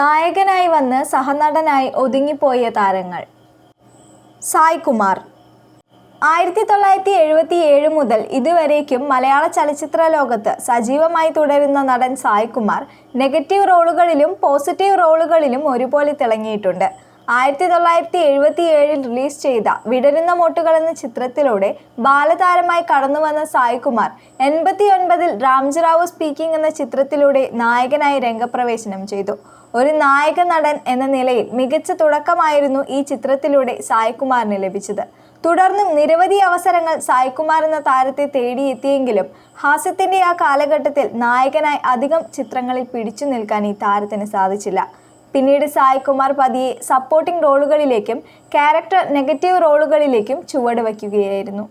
നായകനായി വന്ന് സഹനടനായി ഒതുങ്ങിപ്പോയ താരങ്ങൾ. സായ് കുമാർ ആയിരത്തി തൊള്ളായിരത്തി എഴുപത്തി ഏഴ് മുതൽ ഇതുവരേക്കും മലയാള ചലച്ചിത്ര ലോകത്ത് സജീവമായി തുടരുന്ന നടൻ സായ് കുമാർ നെഗറ്റീവ് റോളുകളിലും പോസിറ്റീവ് റോളുകളിലും ഒരുപോലെ തിളങ്ങിയിട്ടുണ്ട്. ആയിരത്തി തൊള്ളായിരത്തി എഴുപത്തി ഏഴിൽ റിലീസ് ചെയ്ത വിടരുന്ന മോട്ടുകൾ എന്ന ചിത്രത്തിലൂടെ ബാലതാരമായി കടന്നുവന്ന സായ് കുമാർ എൺപത്തി ഒൻപതിൽ രാംജിറാവു സ്പീക്കിംഗ് എന്ന ചിത്രത്തിലൂടെ നായകനായി രംഗപ്രവേശനം ചെയ്തു. ഒരു നായക നടൻ എന്ന നിലയിൽ മികച്ച തുടക്കമായിരുന്നു ഈ ചിത്രത്തിലൂടെ സായ്കുമാറിന് ലഭിച്ചത്. തുടർന്നും നിരവധി അവസരങ്ങൾ സായ്കുമാർ എന്ന താരത്തെ തേടിയെത്തിയെങ്കിലും ഹാസ്യത്തിന്റെ ആ കാലഘട്ടത്തിൽ നായകനായി അധികം ചിത്രങ്ങളിൽ പിടിച്ചു നിൽക്കാൻ ഈ താരത്തിന് സാധിച്ചില്ല. പിന്നീട് സായ്കുമാർ പതിയെ സപ്പോർട്ടിംഗ് റോളുകളിലേക്കും ക്യാരക്ടർ നെഗറ്റീവ് റോളുകളിലേക്കും ചുവട് വയ്ക്കുകയായിരുന്നു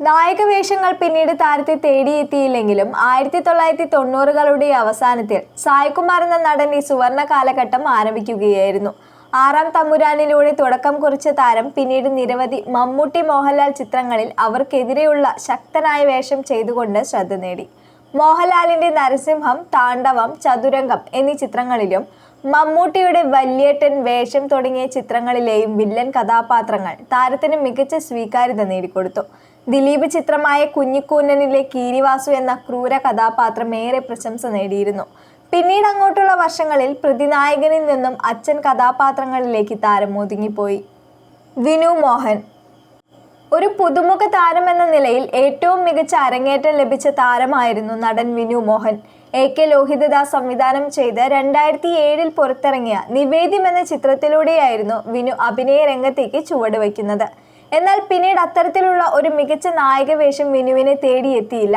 നായക വേഷങ്ങൾ പിന്നീട് താരത്തെ തേടിയെത്തിയില്ലെങ്കിലും ആയിരത്തി തൊള്ളായിരത്തി തൊണ്ണൂറുകളുടെ അവസാനത്തിൽ സായ്കുമാർ എന്ന നടന്റെ സുവർണ കാലഘട്ടം ആരംഭിക്കുകയായിരുന്നു. ആറാം തമ്പുരാനിലൂടെ തുടക്കം കുറിച്ച താരം പിന്നീട് നിരവധി മമ്മൂട്ടി മോഹൻലാൽ ചിത്രങ്ങളിൽ അവർക്കെതിരെയുള്ള ശക്തനായ വേഷം ചെയ്തുകൊണ്ട് ശ്രദ്ധ നേടി. മോഹൻലാലിന്റെ നരസിംഹം താണ്ഡവം ചതുരംഗം എന്നീ ചിത്രങ്ങളിലും മമ്മൂട്ടിയുടെ വല്യേട്ടൻ വേഷം തുടങ്ങിയ ചിത്രങ്ങളിലെയും വില്ലൻ കഥാപാത്രങ്ങൾ താരത്തിന് മികച്ച സ്വീകാര്യത നേടിക്കൊടുത്തു. ദിലീപ് ചിത്രമായ കുഞ്ഞിക്കൂന്നനിലെ കീരിവാസു എന്ന ക്രൂര കഥാപാത്രം ഏറെ പ്രശംസ നേടിയിരുന്നു. പിന്നീട് അങ്ങോട്ടുള്ള വർഷങ്ങളിൽ പ്രതിനായകനിൽ നിന്നും അച്ഛൻ കഥാപാത്രങ്ങളിലേക്ക് താരം ഒതുങ്ങിപ്പോയി. വിനു മോഹൻ. ഒരു പുതുമുഖ താരം എന്ന നിലയിൽ ഏറ്റവും മികച്ച അരങ്ങേറ്റം ലഭിച്ച താരമായിരുന്നു നടൻ വിനു മോഹൻ. എ കെ ലോഹിതദാസ് സംവിധാനം ചെയ്ത് രണ്ടായിരത്തി ഏഴിൽ പുറത്തിറങ്ങിയ നിവേദ്യം എന്ന ചിത്രത്തിലൂടെയായിരുന്നു വിനു അഭിനയ രംഗത്തേക്ക് ചുവടുവയ്ക്കുന്നത് എന്നാൽ പിന്നീട് അത്തരത്തിലുള്ള ഒരു മികച്ച നായക വേഷം വിനുവിനെ തേടിയെത്തിയില്ല.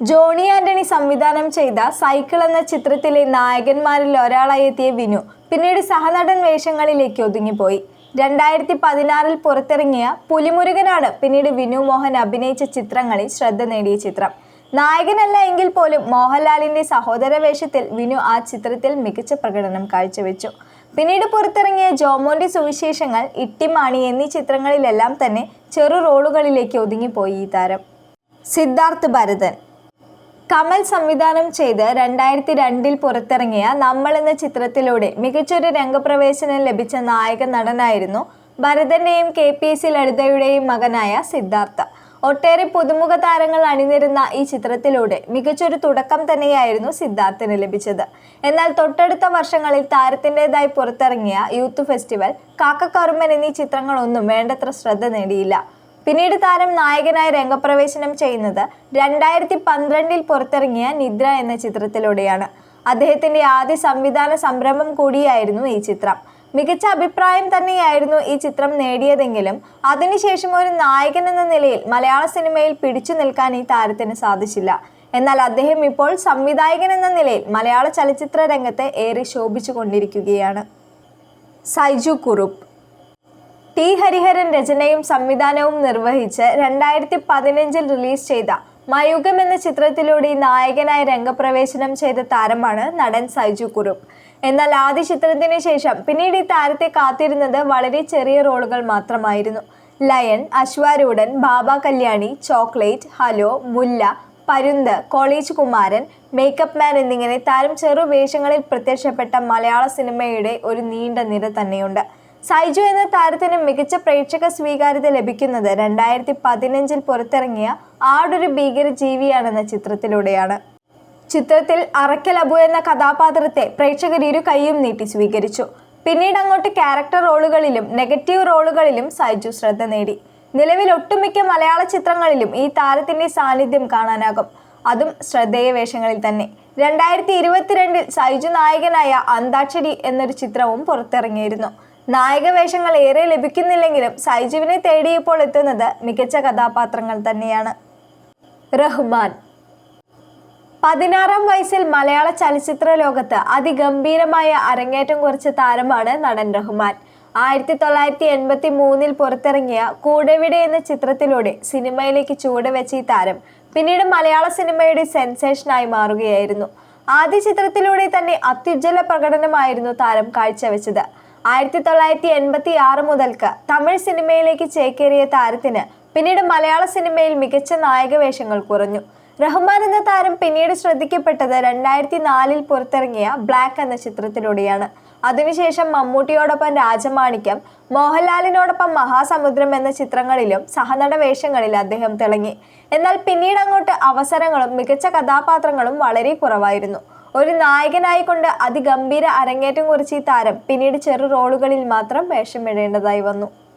ജോണി ആന്റണി സംവിധാനം ചെയ്ത സൈക്കിൾ എന്ന ചിത്രത്തിലെ നായകന്മാരിൽ ഒരാളായി എത്തിയ വിനു പിന്നീട് സഹനടൻ വേഷങ്ങളിലേക്ക് ഒതുങ്ങിപ്പോയി. രണ്ടായിരത്തി പതിനാറിൽ പുറത്തിറങ്ങിയ പുലിമുരുകനാണ് പിന്നീട് വിനു മോഹൻ അഭിനയിച്ച ചിത്രങ്ങളിൽ ശ്രദ്ധ നേടിയ ചിത്രം. നായകനല്ല എങ്കിൽ പോലും മോഹൻലാലിന്റെ സഹോദര വേഷത്തിൽ വിനു ആ ചിത്രത്തിൽ മികച്ച പ്രകടനം കാഴ്ചവെച്ചു. പിന്നീട് പുറത്തിറങ്ങിയ ജോമോന്റെ സുവിശേഷങ്ങൾ ഇട്ടിമാണി എന്നീ ചിത്രങ്ങളിലെല്ലാം തന്നെ ചെറു റോളുകളിലേക്ക് ഒതുങ്ങിപ്പോയി ഈ താരം. സിദ്ധാർത്ഥ് ഭരതൻ. കമൽ സംവിധാനം ചെയ്ത് രണ്ടായിരത്തി രണ്ടിൽ പുറത്തിറങ്ങിയ നമ്മൾ എന്ന ചിത്രത്തിലൂടെ മികച്ചൊരു രംഗപ്രവേശനം ലഭിച്ച നായക നടനായിരുന്നു ഭരതന്റെയും കെ പി എസ് ലളിതയുടെയും മകനായ സിദ്ധാർത്ഥ. ഒട്ടേറെ പുതുമുഖ താരങ്ങൾ അണിനിരുന്ന ഈ ചിത്രത്തിലൂടെ മികച്ചൊരു തുടക്കം തന്നെയായിരുന്നു സിദ്ധാർത്ഥിന് ലഭിച്ചത്. എന്നാൽ തൊട്ടടുത്ത വർഷങ്ങളിൽ താരത്തിന്റെതായി പുറത്തിറങ്ങിയ യൂത്ത് ഫെസ്റ്റിവൽ കാക്കക്കറുമൻ എന്നീ ചിത്രങ്ങളൊന്നും വേണ്ടത്ര ശ്രദ്ധ നേടിയില്ല. പിന്നീട് താരം നായകനായി രംഗപ്രവേശനം ചെയ്യുന്നത് രണ്ടായിരത്തി പന്ത്രണ്ടിൽ പുറത്തിറങ്ങിയ നിദ്ര എന്ന ചിത്രത്തിലൂടെയാണ്. അദ്ദേഹത്തിന്റെ ആദ്യ സംവിധാന സംരംഭം കൂടിയായിരുന്നു ഈ ചിത്രം. മികച്ച അഭിപ്രായം തന്നെയായിരുന്നു ഈ ചിത്രം നേടിയതെങ്കിലും അതിനുശേഷം ഒരു നായകൻ എന്ന നിലയിൽ മലയാള സിനിമയിൽ പിടിച്ചു നിൽക്കാൻ ഈ താരത്തിന് സാധിച്ചില്ല. എന്നാൽ അദ്ദേഹം ഇപ്പോൾ സംവിധായകൻ എന്ന നിലയിൽ മലയാള ചലച്ചിത്ര രംഗത്തെ ഏറെ ശോഭിച്ചു കൊണ്ടിരിക്കുകയാണ്. സൈജു കുറുപ്പ്. ടി ഹരിഹരൻ രചനയും സംവിധാനവും നിർവഹിച്ച് രണ്ടായിരത്തി പതിനഞ്ചിൽ റിലീസ് ചെയ്ത മയുഗം എന്ന ചിത്രത്തിലൂടെ നായകനായി രംഗപ്രവേശനം ചെയ്ത താരമാണ് നടൻ സൈജു കുറുപ്പ്. എന്നാൽ ആദ്യ ചിത്രത്തിന് ശേഷം പിന്നീട് ഈ താരത്തെ കാത്തിരുന്നത് വളരെ ചെറിയ റോളുകൾ മാത്രമായിരുന്നു. Lion Ashwaroodan Baba Kalyani chocolate hello Mulla Parunthu college Kumaran makeup man എന്നിങ്ങനെ താരം ചെറു വേഷങ്ങളിൽ പ്രത്യക്ഷപ്പെട്ട മലയാള സിനിമയുടെ ഒരു നീണ്ട നിര തന്നെയുണ്ട്. സൈജു എന്ന താരത്തിന് മികച്ച പ്രേക്ഷക സ്വീകാര്യത ലഭിക്കുന്നത് രണ്ടായിരത്തി പതിനഞ്ചിൽ പുറത്തിറങ്ങിയ ആടൊരു ഭീകര ജീവിയാണെന്ന ചിത്രത്തിലൂടെയാണ്. ചിത്രത്തിൽ അറക്കൽ അബു എന്ന കഥാപാത്രത്തെ പ്രേക്ഷകർ ഇരു കൈയും നീട്ടി സ്വീകരിച്ചു. പിന്നീട് അങ്ങോട്ട് ക്യാരക്ടർ റോളുകളിലും നെഗറ്റീവ് റോളുകളിലും സൈജു ശ്രദ്ധ നേടി. നിലവിൽ ഒട്ടുമിക്ക മലയാള ചിത്രങ്ങളിലും ഈ താരത്തിന്റെ സാന്നിധ്യം കാണാനാകും. അതും ശ്രദ്ധേയ വേഷങ്ങളിൽ തന്നെ. രണ്ടായിരത്തി ഇരുപത്തിരണ്ടിൽ സൈജു നായകനായ അന്താക്ഷരി എന്നൊരു ചിത്രവും പുറത്തിറങ്ങിയിരുന്നു. നായക വേഷങ്ങൾ ഏറെ ലഭിക്കുന്നില്ലെങ്കിലും സൈജുവിനെ തേടിയപ്പോൾ എത്തുന്നത് മികച്ച കഥാപാത്രങ്ങൾ തന്നെയാണ്. റഹ്മാൻ. പതിനാറാം വയസ്സിൽ മലയാള ചലച്ചിത്ര ലോകത്ത് അതിഗംഭീരമായ അരങ്ങേറ്റം കുറിച്ച താരമാണ് നടൻ റഹ്മാൻ. ആയിരത്തി തൊള്ളായിരത്തി എൺപത്തി മൂന്നിൽ പുറത്തിറങ്ങിയ കൂടെവിടെ എന്ന ചിത്രത്തിലൂടെ സിനിമയിലേക്ക് ചുവടുവെച്ച ഈ താരം പിന്നീട് മലയാള സിനിമയുടെ സെൻസേഷനായി മാറുകയായിരുന്നു. ആദ്യ ചിത്രത്തിലൂടെ തന്നെ അത്യുജ്വല പ്രകടനമായിരുന്നു താരം കാഴ്ചവെച്ചത്. ആയിരത്തി തൊള്ളായിരത്തി എൺപത്തി ആറ് മുതൽക്ക് തമിഴ് സിനിമയിലേക്ക് ചേക്കേറിയ താരത്തിന് പിന്നീട് മലയാള സിനിമയിൽ മികച്ച നായക വേഷങ്ങൾ കുറഞ്ഞു. റഹ്മാൻ എന്ന താരം പിന്നീട് ശ്രദ്ധിക്കപ്പെട്ടത് രണ്ടായിരത്തി നാലിൽ പുറത്തിറങ്ങിയ ബ്ലാക്ക് എന്ന ചിത്രത്തിലൂടെയാണ്. അതിനുശേഷം മമ്മൂട്ടിയോടൊപ്പം രാജമാണിക്യം മോഹൻലാലിനോടൊപ്പം മഹാസമുദ്രം എന്ന ചിത്രങ്ങളിലും സഹനട വേഷങ്ങളിൽ അദ്ദേഹം തിളങ്ങി. എന്നാൽ പിന്നീട് അങ്ങോട്ട് അവസരങ്ങളും മികച്ച കഥാപാത്രങ്ങളും വളരെ കുറവായിരുന്നു. ഒരു നായകനായിക്കൊണ്ട് അതിഗംഭീര അരങ്ങേറ്റം കുറിച്ച് ഈ താരം പിന്നീട് ചെറു റോളുകളിൽ മാത്രം വേഷമിടേണ്ടതായി വന്നു.